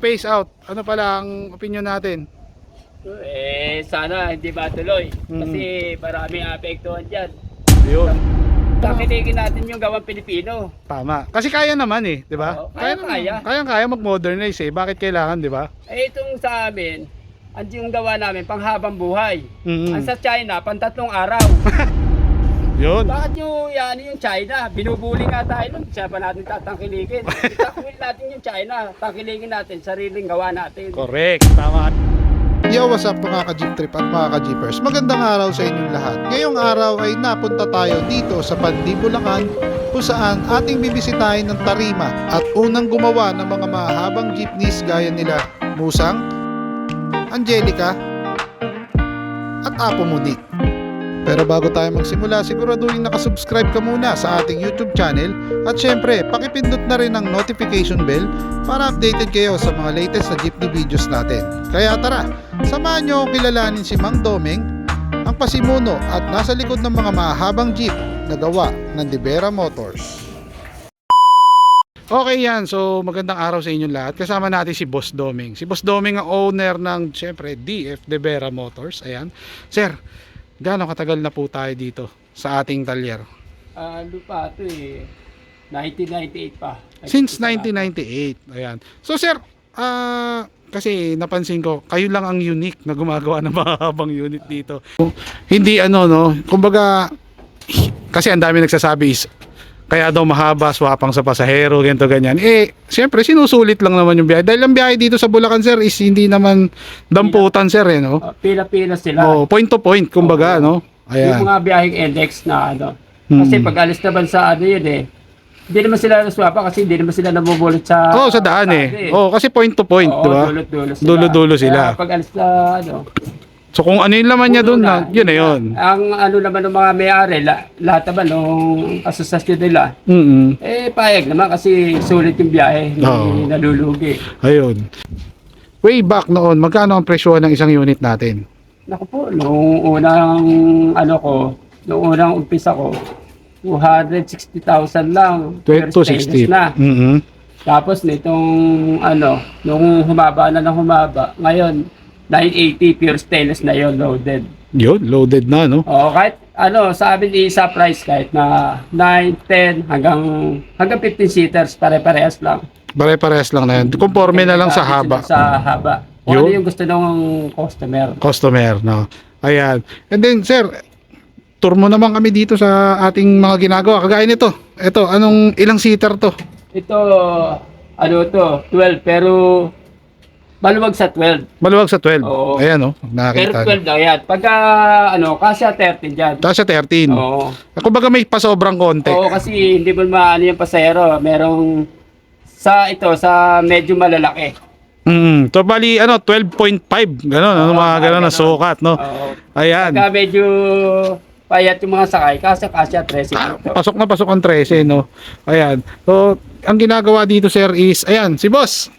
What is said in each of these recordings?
Face out. Ano pala ang opinion natin? Eh, sana hindi matuloy. Mm. Kasi maraming apektuhan dyan. Yun. Kakiligin natin yung gawang Pilipino. Tama. Kasi kaya naman eh, di ba? Oo, kaya, kaya. Kaya kaya mag-modernize eh. Bakit kailangan, di ba? Eh, itong sa amin, ang yung gawa namin, panghabang buhay. Mm. Ang sa China, pantatlong araw. Yun. Bakit yung, yan, yung China? Binubuli nga tayo nun. Siya pa natin tatangkiligin. Itakwil natin yung China. Tangkiligin natin, sariling gawa natin. Correct. Tama. Yo, what's up mga ka-jeep trip at mga ka-jeepers? Magandang araw sa inyong lahat. Ngayong araw ay napunta tayo dito sa Pandi, Bulacan kung saan ating bibisitahin ng tarima at unang gumawa ng mga mahabang jeepneys gaya nila Musang, Angelica, at Apo Monique. Pero bago tayo magsimula, siguraduhin nakasubscribe ka muna sa ating YouTube channel at syempre, pakipindot na rin ang notification bell para updated kayo sa mga latest na jeepney videos natin. Kaya tara, samahan nyo kilalanin si Mang Doming, ang pasimuno at nasa likod ng mga mahabang jeep na gawa ng Libera Motors. Okay yan. So magandang araw sa inyong lahat. Kasama natin si Boss Doming. Si Boss Doming ang owner ng syempre DF De Vera Motors. Ayan. Sir, gaano katagal na po tayo dito sa ating talyer? Ah, ano pa ito eh. 1998 pa. Since 1998. Ayan. So sir, ah kasi napansin ko, kayo lang ang unique na gumagawa ng mahabang unit dito. Hindi ano no, kumbaga kasi ang dami nagsasabi is kaya daw mahaba, swapang sa pasahero, ganito ganyan. Eh, siyempre sinusulit lang naman yung biyahe. Dahil ang biyahe dito sa Bulacan sir is hindi naman damputan sir eh no. Ah, pila-pila sila. Oh, point to point kumbaga no. Yung Ayan. mga biyaheng index na ano. Kasi Mm. pag alis naman sa ano yun eh. Hindi naman sila naswapa kasi hindi naman sila namumulot sa... Oh, sa daan eh. Oh, kasi point to point, di ba? Dulot-dulo sila. Dulo-dulo sila. Kaya pag alis na ano. So kung ano yung laman niya doon, na, yun na yun. Ang ano naman ng mga may-ari, la, lahat naman ng asosasyon nila, Mm eh payag naman kasi sulit yung biyahe, hindi Oo. nalulugi. Ayun. Way back noon, magkano ang presyo ng isang unit natin? Naku po, nung unang ano ko, nung unang umpisa ko, 260,000 lang. stainless 260. Na. Mhm. Tapos nitong ano, nung humaba na ng humaba, ngayon 980 pure stainless na yon loaded. Yun, loaded na, no? O kahit ano, sa amin isa price kahit na 9, 10 hanggang hanggang 15 seaters pare-parehas lang. Pare-parehas lang na yun. Conforme na lang sa haba. Sa haba. Kung Yun. ano yung gusto ng customer. Customer, no? Ayan. And then, sir, tour mo naman kami dito sa ating mga ginagawa. Kagaya nito. Ito, anong ilang seater to? Ito, ano to, 12 pero maluwag sa 12. Maluwag sa 12. Oo. Ayan, no? Pero Nakakita. 12 lang yan. Pagka, ano, kasya 13 dyan. Tapos sa 13. Oo. Kumbaga may pasobrang konti. Oo, kasi hindi mo maano yung pasahero. Merong, sa ito, sa medyo malalaki. Mm, so bali ano 12.5 gano'n ano Oo, mga gano'n na ganon. sukat no. Oo. Ayan. Pagka medyo payat yung mga sakay, kasya kasya 13 Ah, pasok na pasok ang 13 no. Ayan. So ang ginagawa dito sir is ayan si boss.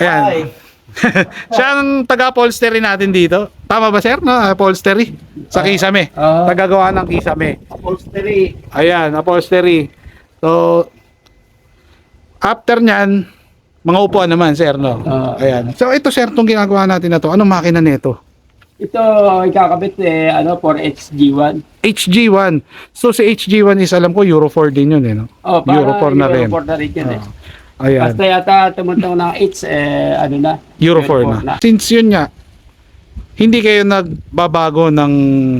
Ayan. Siya ang taga-upholstery natin dito. Tama ba sir? No, upholstery sa Kisame. Oo. Tagagawa ng Kisame. Upholstery. Ayan, upholstery. So after niyan mga upuan naman sir no. Oo. Ayan. So ito sir tong ginagawa natin na to. Anong makina nito? Ito, ikakabit eh, ano, for HG1. HG1. So si HG1 is alam ko Euro 4 din yun eh no. Oh, para Euro 4 na rin. Euro 4 na rin yun eh. Ayan. Basta yata tumuntong ng H, eh, ano na. Euro 4 na. Since yun nga, hindi kayo nagbabago ng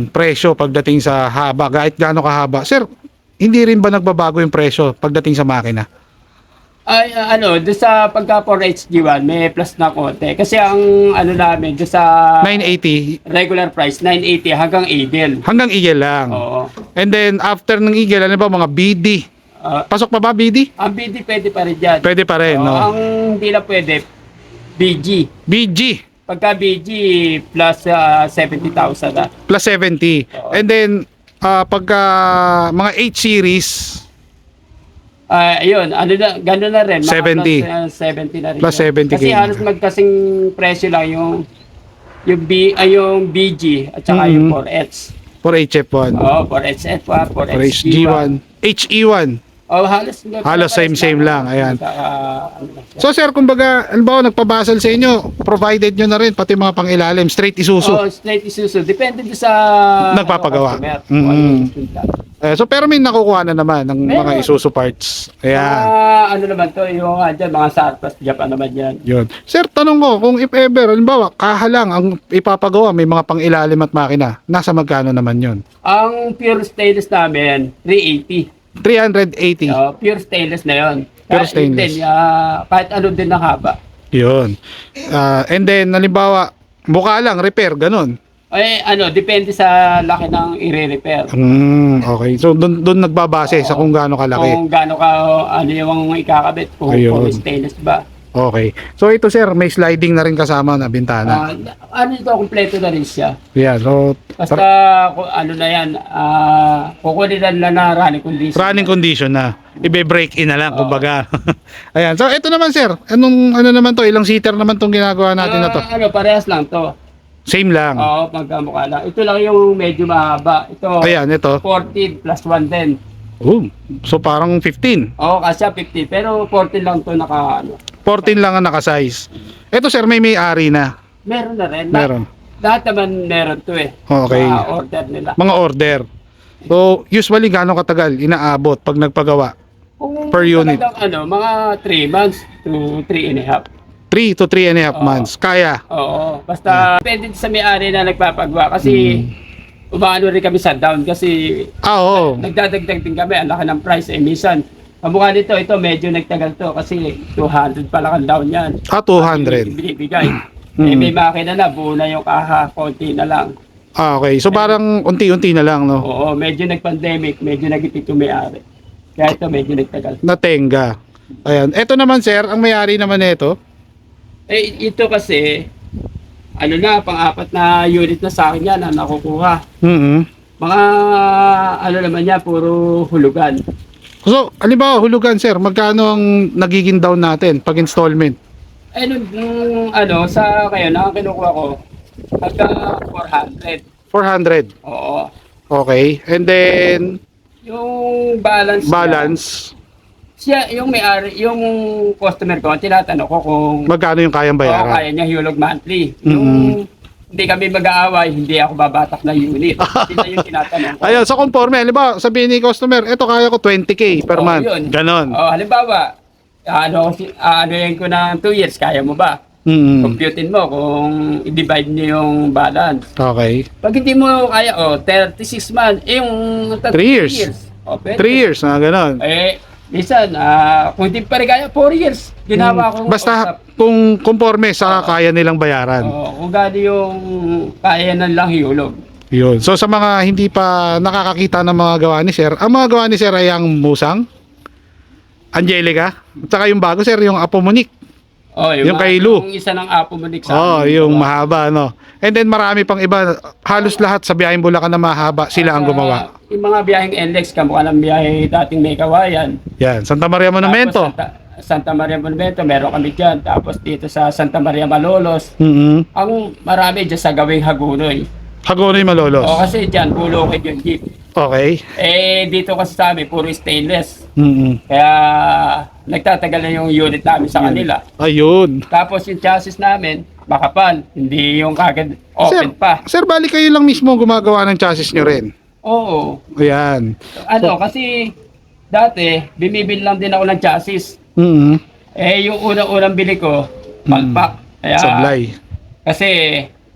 presyo pagdating sa haba, kahit gaano kahaba. Sir, hindi rin ba nagbabago yung presyo pagdating sa makina? Ay, ah, ano, doon sa pagka for HG1, may plus na konti. Kasi ang, ano namin, doon sa 980 regular price, 980 hanggang Eagle. hanggang Eagle lang. Oo. And then after ng Eagle, ano ba mga BD? Ah, Pasok pa ba BD? ang BD pwede pa rin dyan. Pwede pa rin, Oo, no? Ang hindi lang pwede, BG. BG Pagka BG plus ah, 70,000 na. plus 70. Oo. And then ah, pagka mga 8 series Ah, ayun, ano na, gano'n na rin. mga 70. Plus, ah, 70 na rin. Plus yun. 70 Kasi kayo. halos magkasing presyo lang yung yung B ay yung BG at saka yung 4H. for HF1, Oh, 4HF pa, for 4HG1. HG1, HE1. Oh, halos Halos same-same lang, ayan. Saka, ano lang siya. So sir, kumbaga, halimbawa nagpabasal sa inyo, provided nyo na rin pati mga pangilalim, straight isusu. Oh, straight isusu. Depende din sa Nagpapagawa. ano, customer, Mm. kung ano yung resulta. Eh, so pero may nakukuha na naman ng mga Meron. isusu parts. Ayan. Mga ano naman to, yung uh, dyan, mga Sarpas, Japan naman yan. Yun. Sir, tanong ko, kung if ever, halimbawa, kaha lang ang ipapagawa, may mga pangilalim at makina, nasa magkano naman yun? Ang pure stainless namin, 380. 380. Oh, pure stainless na yon. Pure stainless. Din, ah, kahit ano din ang haba. Yun. Ah, and then, halimbawa, mukha lang, repair, ganun. Eh, ano, depende sa laki ng i-repair. Hmm, okay. So, doon doon nagbabase sa kung gaano kalaki. Kung gaano ka, ano yung ikakabit, kung, Ayun. kung stainless ba. Okay. So, ito sir, may sliding na rin kasama na bintana. Ah, ano ito, kompleto na rin siya. Yeah, so, Basta, kung ano na yan, ah, kukunin na lang na running condition. running condition na. Ibe-break in na lang, kumbaga. Ayan. So, ito naman sir. Anong, ano naman to? Ilang seater naman tong ginagawa natin na to? Ah, ano, parehas lang to. Same lang. Oo, pagkamukha lang. Ito lang yung medyo mahaba. Ito, Ayan, ito. 14 plus 1 din. Oh, so parang 15. Oo, kasya 50. Pero 14 lang to naka, ano. 14 lang ang nakasize. Ito sir, may may-ari na. Meron na rin. Meron. Lahat naman meron to eh. Okay. Sa order nila. Mga order. So, usually gaano katagal inaabot pag nagpagawa? Kung per unit. talagang, ano, mga 3 months to 3 and a half. 3 to 3 and a half Oo. months. Kaya. Oo. Basta depende sa may-ari na nagpapagawa kasi Hmm. umaano rin kami sa down kasi Ah, oo. nagdadagdag din kami ang laki ng price eh minsan kamukha nito ito medyo nagtagal to kasi 200 pa lang ang down yan Ah, 200. binibigay Mm. eh may makina na buo na yung kaha konti na lang Ah, okay. So parang unti-unti na lang, no? oo medyo nag-pandemic medyo nagipit yung may-ari kaya ito medyo nagtagal Natenga. Ayan. Ito naman, sir, ang may-ari naman nito. eh ito kasi ano na pang-apat na unit na sa akin yan na nakukuha Mhm. mga ano naman yan puro hulugan So, halimbawa, hulugan, sir, magkano ang nagiging down natin pag installment? Eh, nung, nung ano, sa kayo, na kinukuha ko, hanggang 400. 400. Oo. Okay. And then, Yung balance balance, Niya, siya, yung may-ari, yung customer ko, tinatanong ko kung magkano yung kayang oo, bayaran? kaya niya hulog monthly. Yung hindi kami mag-aaway, hindi ako babatak na unit. Hindi na yung tinatanong ko. Ayun, so conforme, halimbawa, sabihin ni customer, eto kaya ko 20k per Oo, month. yun. Ganon. Oh, halimbawa, ano, si- ano yan ko ng 2 years, kaya mo ba? Mm. Computein mo kung i-divide niyo yung balance. Okay. Pag hindi mo kaya, oh, 36 months, eh, yung... tat- Three years. Oh, pwede. 3 years na ganon. Eh, minsan, ah, kung hindi pa rin kaya, 4 years. Ginawa ko. Mm. Basta kung conforme sa kaya nilang bayaran. Oh, kung gano'n yung kaya na lang hiulog. Yun. So sa mga hindi pa nakakakita ng mga gawa ni Sir, ang mga gawa ni Sir ay ang Musang, Angelica, at saka yung bago Sir, yung Apo Monique. Oh, Yung mga- kay Lou. Yung isa ng apo mo sa Oh, yung gumawa. mahaba no. And then marami pang iba, halos lahat sa biyaheng Bulacan na mahaba, sila ang Ah, gumawa. yung mga biyaheng NLEX, kamukha ng biyahe dating may kawayan. Yan, Santa Maria Monumento. Tapos Santa, Santa Maria Monumento, meron kami dyan. Tapos dito sa Santa Maria Malolos. Mhm. Ang marami dyan sa gawing Hagunoy. Hagonoy Malolos. O kasi dyan, bulokid yung jeep. Okay. Eh, dito kasi sa amin, puro stainless. Mhm. Kaya nagtatagal na yung unit namin sa kanila. Ayun. Tapos yung chassis namin, makapal. Hindi yung kagad Sir, open pa. Sir, bali kayo lang mismo gumagawa ng chassis nyo rin. Oo. Ayan. Ano, kasi dati, bimibili lang din ako ng chassis. Mhm. Eh, yung unang-unang bili ko, palpak. Kaya, Sablay. Kasi,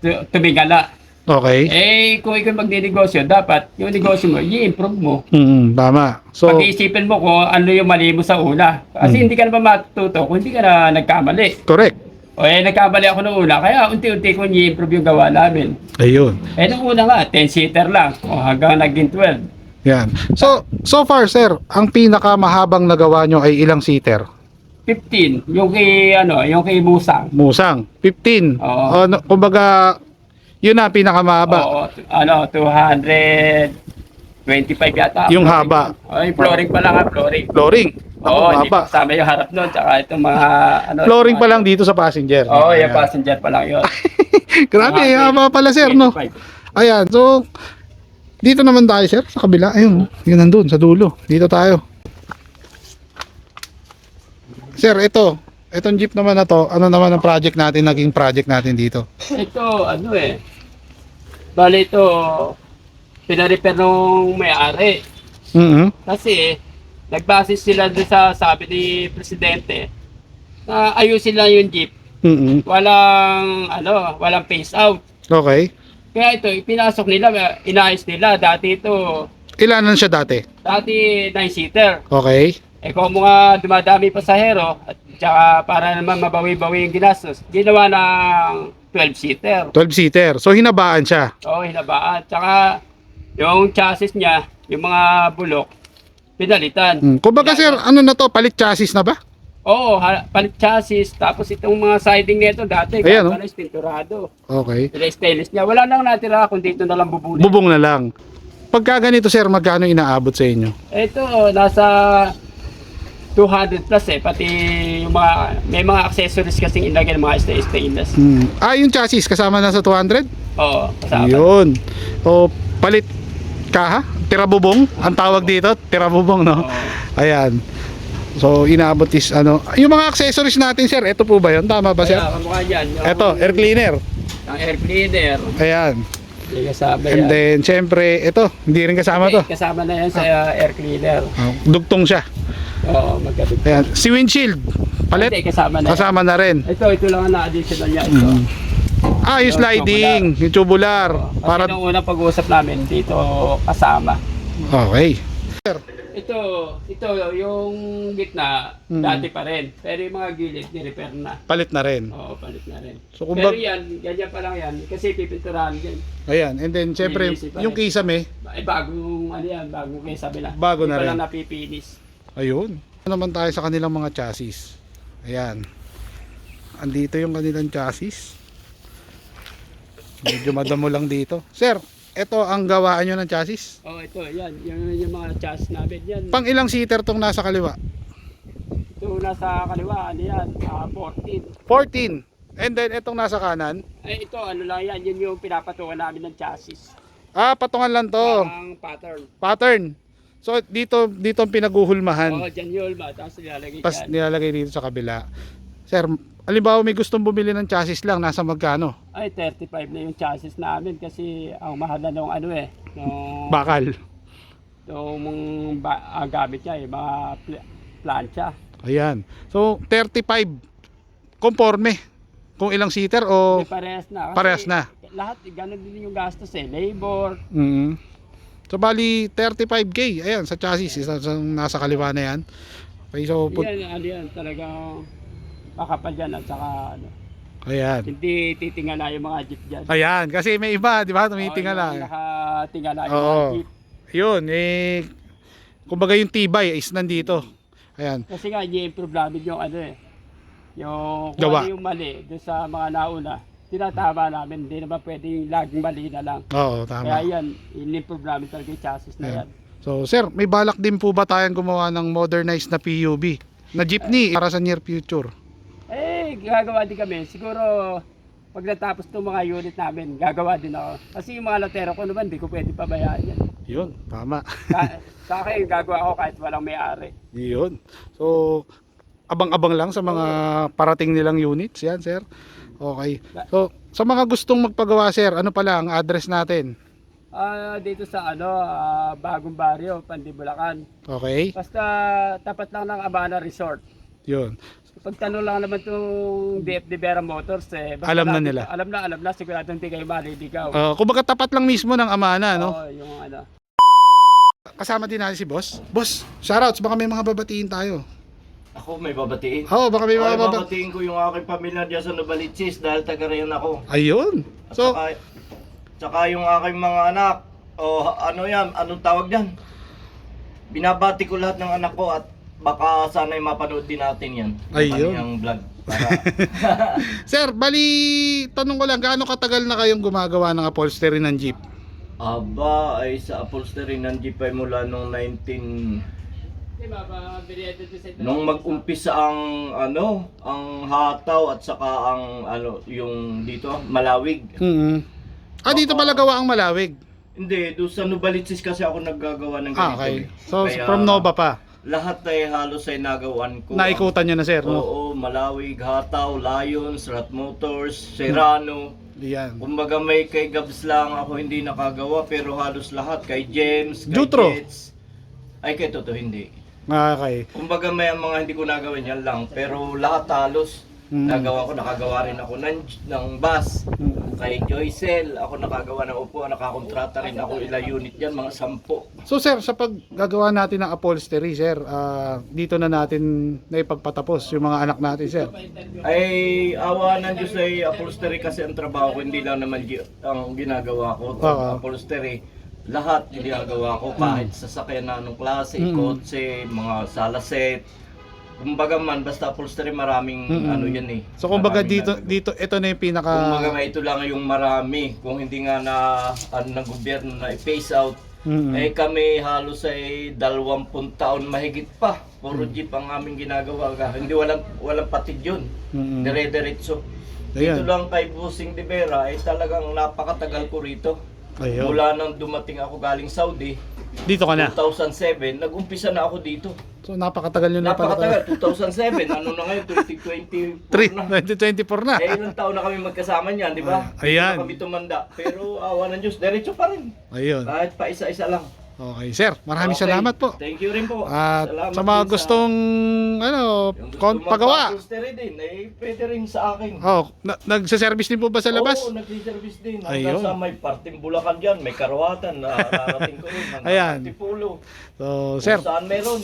tu- tumigala. Okay. Eh, kung ikaw magninegosyo, dapat yung negosyo mo, i-improve mo. Mhm, tama. So, Pag-iisipin mo kung ano yung mali mo sa una. Kasi Mm. hindi ka naman matututo kung hindi ka na nagkamali. correct. O eh, nagkamali ako nung una, kaya unti-unti ko i-improve yung gawa namin. Ayun. Eh, nung una nga, 10-seater lang. O hanggang naging 12. Yan. So, so far, sir, ang pinakamahabang nagawa nyo ay ilang seater? 15. Yung kay, ano, yung kay Musang. Musang. 15. Oo. Ano, kumbaga, yun na pinakamahaba. Oo, ano, 225 yata. Yung haba. Ay, flooring pa lang ha, flooring. Flooring. Oo, mahaba. pa kasama yung harap nun, tsaka itong mga, ano. Flooring pa mga- lang dito sa passenger. Oo, yung Ayan. passenger pa lang yun. Grabe, Mga haba pala, sir, no? 25. Ayan, so, dito naman tayo, sir, sa kabila. Ayun, yun nandun, sa dulo. Dito tayo. Sir, ito. Itong jeep naman na to, ano naman ang project natin, naging project natin dito? Ito, ano eh. Bale ito, pinarepair nung may-ari. Mhm. Kasi, nagbase sila doon sa sabi ni Presidente na ayusin lang yung jeep. Mhm. Walang, ano, walang face out. Okay. Kaya ito, ipinasok nila, inayos nila. Dati ito, Ilanan siya dati? dati 9-seater. Okay. Eh kung mga dumadami pasahero, at tsaka para naman mabawi-bawi yung ginastos, ginawa ng 12-seater. 12-seater. So, hinabaan siya. Oo, hinabaan. Tsaka yung chassis niya, yung mga bulok, pinalitan. Hmm. Kumbaga, sir, ano na to? Palit chassis na ba? Oo, ha- palit chassis. Tapos itong mga siding nito dati, Ayan, kaya oh. pala pinturado. Okay. Sila stainless niya. Wala nang natira kung dito na lang bubuli. Bubong na lang. Pagka ganito, sir, magkano inaabot sa inyo? Ito, nasa 200 plus eh. Pati yung mga, may mga accessories kasing ilagay ng mga sta- stainless. Hmm. Ah, yung chassis, kasama na sa 200? Oo, kasama. Yun. O, palit kaha? Tirabubong? Ang tawag dito, tirabubong, no? Oo. Ayan. So, inaabot is, ano, yung mga accessories natin, sir, ito po ba yun? Tama ba, sir? Kaya kamukha yan. Yung, Ito, air cleaner. Ang air cleaner. Ayan. May kasama And yan. then, syempre, ito, hindi rin kasama to. Kasama na yan sa uh, air cleaner. Oh, dugtong siya. Oo, magkabit. Ayan. Si windshield, palit. Hindi, kasama na yan. Kasama na rin. Ito, ito lang ang na-additional niya. Ito. Mm. Ah, yung Yung sliding, yung tubular. Kasi Para, nung unang pag-uusap namin, dito kasama. okay. Ito, ito, yung gitna, Mm. dati pa rin. Pero yung mga gilid, ni-repair na. Palit na rin. Oo, palit na rin. So, Pero kumbaga, yan, ganyan pa lang yan. Kasi pipinturahan yan. ayan. And then, syempre, pa yung rin. kisame, Ay, bagong, ano yan, bagong kayo sabi na. Bago na Hindi pa rin. lang napipinis. Ayun. Ano naman tayo sa kanilang mga chassis. Ayan. Andito yung kanilang chassis. Medyo madamo lang dito. Sir, ito ang gawaan nyo ng chassis. Oh, ito, yan. Yung, yung mga chassis namin, yan. Pang ilang seater tong nasa kaliwa? Ito, nasa kaliwa, ano yan, ah, 14. 14. And then itong nasa kanan. Ay, ito, ano lang yan, yun yung pinapatungan namin ng chassis. Ah, patungan lang to. Ang pattern. Pattern. So dito dito ang pinaguhulmahan. Oo, oh, dyan yun, ba? Tapos nilalagay dyan. nilalagay dito sa kabila. Sir, halimbawa may gustong bumili ng chassis lang, nasa magkano? Ay, 35 na yung chassis namin kasi ang mahal na nung ano eh, nung, Bakal. nung ba, ang gamit niya eh, mga pl- plancha. Ayan. So 35 conforme kung ilang seater o May parehas na. Kasi parehas na. Lahat, eh, ganun din yung gastos eh, labor. mm. So bali 35k. Ayan sa chassis isa sa nasa kaliwa na yan. Okay, so put, Yan, ano yan, talagang makapal yan at saka ano, ayan. hindi titingala yung mga jeep dyan. Ayan, kasi may iba, di ba? Tumitingala. Oo, yung Nakatingala yung Oo. mga jeep. Yun, eh kumbaga yung tibay is nandito. Ayan. Kasi nga, i-improve namin yung ano eh. Yung kung Gawa. ano yung mali doon sa mga nauna. Tinatama namin. Hindi naman pwedeng laging mali na lang. Oo, Kaya tama. yan, in-improve namin talaga yung chassis na Ayan. yan. So, sir, may balak din po ba tayong gumawa ng modernized na PUV? Na jeepney para sa near future? Gagawa din kami. Siguro, pag natapos itong mga unit namin, gagawa din ako. Kasi yung mga latero ko naman, di ko pwede pabayaan yan. Yun, tama. Ka- sa akin, gagawa ako kahit walang may-ari. Yun. So, abang-abang lang sa mga parating nilang units. Yan, sir. Okay. So, sa mga gustong magpagawa, sir, ano pala ang address natin? Ah, dito sa ano, ah, Bagong Baryo, Pandibulacan. Okay? Basta tapat lang ng Abana Resort. Yun. Pagtanong lang naman itong DFD Vera Motors eh. basta Alam na nila. Alam na, alam na. Sigurado hindi kayo maliligaw. Uh, kumbaga tapat lang mismo ng amana, no? Oo, yung ano. Kasama din natin si boss. Boss, shoutouts. Baka may mga babatiin tayo. Ako may babatiin. Oo, baka may Ay, mga babatiin. babatiin ko yung aking pamilya diyan sa Novaliches dahil taga riyan ako. Ayun. At So, saka, tsaka yung aking mga anak, o ano yan, anong tawag diyan? Binabati ko lahat ng anak ko at baka sana'y mapanood din natin yan. Yung Ayun. kaniyang vlog. Para, sir, bali, tanong ko lang, gaano katagal na kayong gumagawa ng upholstery ng jeep? aba, ay sa upholstery ng Jeep ay mula nung 19... Di ba, ba, biniyado din sa ito. Nung mag-umpisa ang ano, ang hataw at saka ang ano, yung dito, malawig. mm Ah, dito pala gawa ang malawig. Hindi, doon sa Novaliches kasi ako naggagawa ng ganito. Ah, okay. eh. So, Kaya- from Nova pa. Lahat ay halos ay nagawan ko. Naikutan nyo na sir, no? Oo, Malawi, Hataw, Lions, Rat Motors, Serrano. Yan. Kumbaga may kay Gabs lang ako hindi nakagawa pero halos lahat kay James, kay Jutro. Jets. Ay kay Toto hindi. Okay. Kumbaga may mga hindi ko nagawin yan lang pero lahat halos Mm. nagawa ko nakagawa rin ako ng, ng bus. Mm. Kay Joycel, ako nakagawa ng upo, nakakontrata rin ako ilang unit yan, mga sampo. So sir, sa paggagawa natin ng upholstery, sir, ah, dito na natin naipagpatapos yung mga anak natin, sir. Ay, awa ng Diyos ay upholstery kasi ang trabaho ko, hindi lang naman ang ginagawa ko. Oo. Upholstery, lahat ginagawa ko, kahit sasakyan na anong klase, Mm. kotse, mga salaset. Kumbaga man, basta upholstery maraming Mm-mm. ano yan eh. So kumbaga Maraming dito nagagawa. dito ito na yung pinaka Kumbaga nga ito lang yung marami. Kung hindi nga na ano ng gobyerno na i-phase out, Mm. eh kami halos ay dalawampung taon mahigit pa. Puro jeep ang aming ginagawa. Hindi walang walang patid yun. Mm. Dire-diretso. Ayan. Dito lang kay Busing de Vera ay talagang napakatagal ko rito. Ayun. Mula nang dumating ako galing Saudi, Dito ka na. 2007, nag-umpisa na ako dito. So napakatagal yun na pala. Napakatagal, 2007. ano na ngayon, 2024 3, na. 2024 na. Eh, ilang taon na kami magkasama niyan, di ba? Ah, ayan. Hindi na kami tumanda. Pero awa ng Diyos, diretso pa rin. Ayun. Kahit pa isa-isa lang. Okay, sir. Maraming Okay. salamat po. Thank you rin po. At Salamat sa mga din gustong ano, yung gusto kon- pagawa. magpa-upholstery din, eh, pwede rin sa akin. Oh, na- nagse-service din po ba sa labas? Oo, nagsiservice din. Hanggang Ayun. sa may parting Bulacan dyan, may karawatan na narating ko rin. Hanggang Ayan. Tipulo. So, Kung sir, saan meron.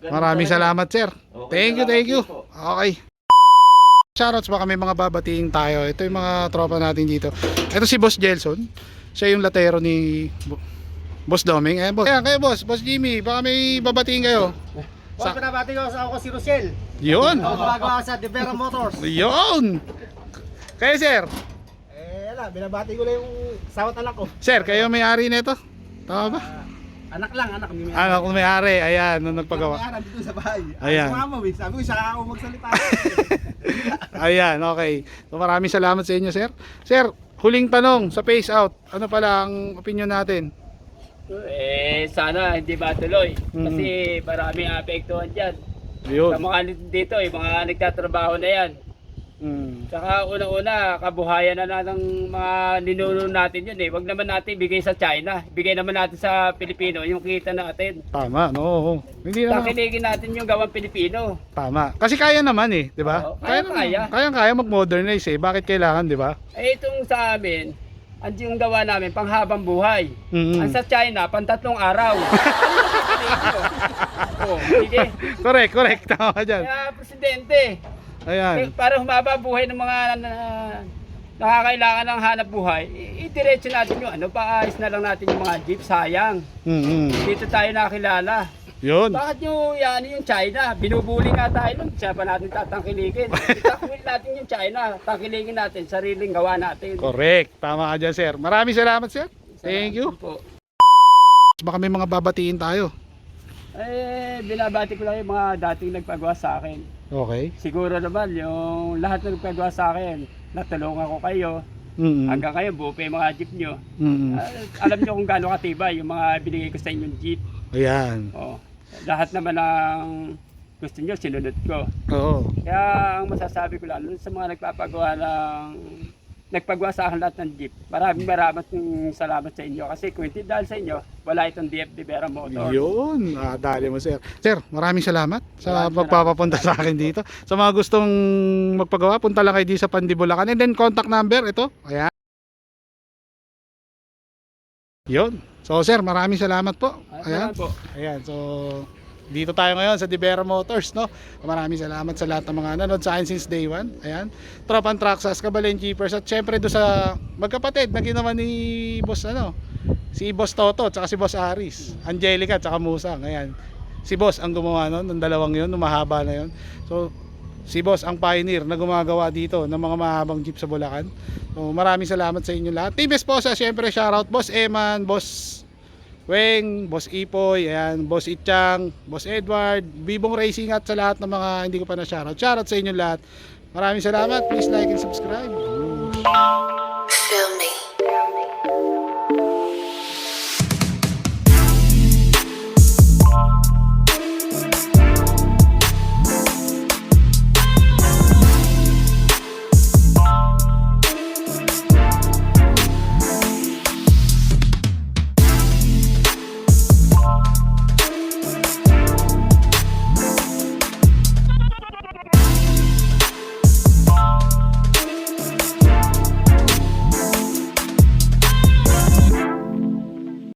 Ganun maraming talaga. salamat, sir. Okay, Thank you, thank you. po. Okay. Shoutouts baka may mga babatiin tayo. Ito yung mga tropa natin dito. Ito si Boss Jelson. Siya yung latero ni Bo- Boss Doming. Eh, boss. Ayan, kayo boss. Boss Jimmy, baka may babatiin kayo. Sa... pinabati ko sa ako si Rosel. Yun. Ako gumagawa sa Devera Motors. Yun. Kayo, sir. Eh, ala, binabati ko lang yung sawat anak ko. Sir, kayo may-ari nito? Tama ba? Anak lang, anak. May Ano kung may-ari? Ayan, nung nagpagawa. May anak dito sa bahay. Ayan. Ay, sumama, eh. Sabi ko, saka ako magsalita. Ayan, okay. So maraming salamat sa inyo, sir. Sir, huling tanong sa face out. Ano pala ang opinion natin? Eh, sana hindi matuloy. Mm. Kasi maraming apektuhan dyan. Sa Yun. mga dito, yung mga nagtatrabaho na yan. Mm. Saka unang-una, kabuhayan na na ng mga ninuno natin yun eh. Huwag naman natin bigay sa China. Bigay naman natin sa Pilipino yung kita natin. Tama, no. oo. Hindi naman. Takiligin natin yung gawang Pilipino. Tama. Kasi kaya naman eh, di ba? Oo, kaya, kaya. Kaya kaya mag-modernize eh. Bakit kailangan, di ba? Eh itong sa amin, ang yung gawa namin, panghabang buhay. Mm. Ang sa China, pantatlong araw. oh, sige. correct, correct. Tama dyan. Kaya presidente, Ayan. para humaba buhay ng mga na- nakakailangan ng hanap buhay, idiretso natin yung ano, paayos na lang natin yung mga jeep, sayang. Mm-hmm. Dito tayo nakilala. Yun. Bakit yung, yan, yung China, binubuli nga tayo nun, siya pa natin tatangkiligin. Itakwil natin yung China, tangkiligin natin, sariling gawa natin. Correct. Tama ka dyan, sir. Maraming salamat, sir. Thank you. Po. Baka may mga babatiin tayo. Eh, binabati ko lang yung mga dating nagpagawa sa akin. Okay. Siguro naman, yung lahat ng nagpagawa sa akin, natulungan ko kayo. Mm-hmm. Hanggang kayo, buo pa yung mga jeep nyo. Mm-hmm. Ah, alam nyo kung gaano katibay yung mga binigay ko sa inyong jeep. Ayan. Oh, lahat naman ng gusto nyo, sinunod ko. Oo. Kaya ang masasabi ko lang, sa mga nagpapagawa ng nagpagawa sa akin lahat ng jeep, maraming maraming salamat sa inyo. Kasi kung hindi dahil sa inyo, wala itong DFD Vera Motor. Yun, ah, dali mo sir. Sir, maraming salamat sa Maraming pagpapapunta sa akin dito. Sa mga gustong magpagawa, punta lang kayo dito sa Pandibulacan. And then contact number, ito. Ayan. Yun. So sir, maraming salamat po. Ayan. salamat po. Ayan, so dito tayo ngayon sa Divera Motors, no? Maraming salamat sa lahat ng mga nanood sa akin since day one. Ayan. Tropan Traxas, Kabalen Jeepers at syempre do sa magkapatid na ginawa ni Boss ano, si Boss Toto at si Boss Aris, Angelica at Musang. Ayan. Si Boss ang gumawa nun, ng dalawang yun, ng mahaba na yun. So, si Boss ang pioneer na gumagawa dito ng mga mahabang jeep sa Bulacan. So, maraming salamat sa inyo lahat. Team Esposa, syempre shoutout Boss Eman, Boss Weng, Boss Ipoy, ayan, Boss Itchang, Boss Edward, Bibong Racing at sa lahat ng mga hindi ko pa na shoutout. Shoutout sa inyo lahat. Maraming salamat. Please like and subscribe.